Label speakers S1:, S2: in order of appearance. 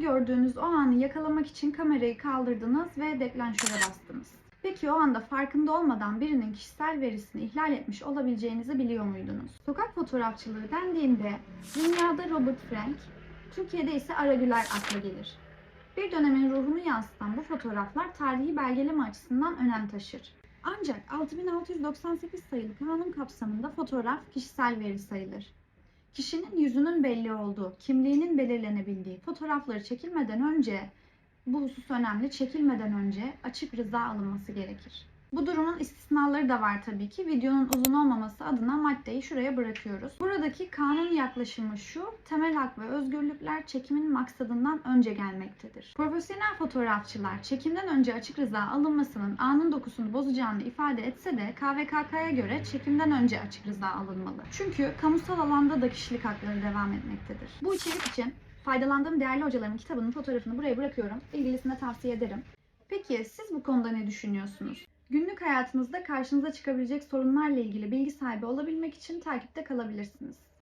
S1: gördüğünüz o anı yakalamak için kamerayı kaldırdınız ve deklanşöre bastınız. Peki o anda farkında olmadan birinin kişisel verisini ihlal etmiş olabileceğinizi biliyor muydunuz? Sokak fotoğrafçılığı dendiğinde dünyada Robert Frank, Türkiye'de ise Ara Güler akla gelir. Bir dönemin ruhunu yansıtan bu fotoğraflar tarihi belgeleme açısından önem taşır. Ancak 6698 sayılı kanun kapsamında fotoğraf kişisel veri sayılır. Kişinin yüzünün belli olduğu, kimliğinin belirlenebildiği fotoğrafları çekilmeden önce, bu husus önemli, çekilmeden önce açık rıza alınması gerekir. Bu durumun istisnaları da var tabii ki. Videonun uzun olmaması adına maddeyi şuraya bırakıyoruz. Buradaki kanun yaklaşımı şu, temel hak ve özgürlükler çekimin maksadından önce gelmektedir. Profesyonel fotoğrafçılar çekimden önce açık rıza alınmasının anın dokusunu bozacağını ifade etse de KVKK'ya göre çekimden önce açık rıza alınmalı. Çünkü kamusal alanda da kişilik hakları devam etmektedir. Bu içerik için faydalandığım değerli hocalarımın kitabının fotoğrafını buraya bırakıyorum. İlgilisine tavsiye ederim. Peki siz bu konuda ne düşünüyorsunuz? Günlük hayatınızda karşınıza çıkabilecek sorunlarla ilgili bilgi sahibi olabilmek için takipte kalabilirsiniz.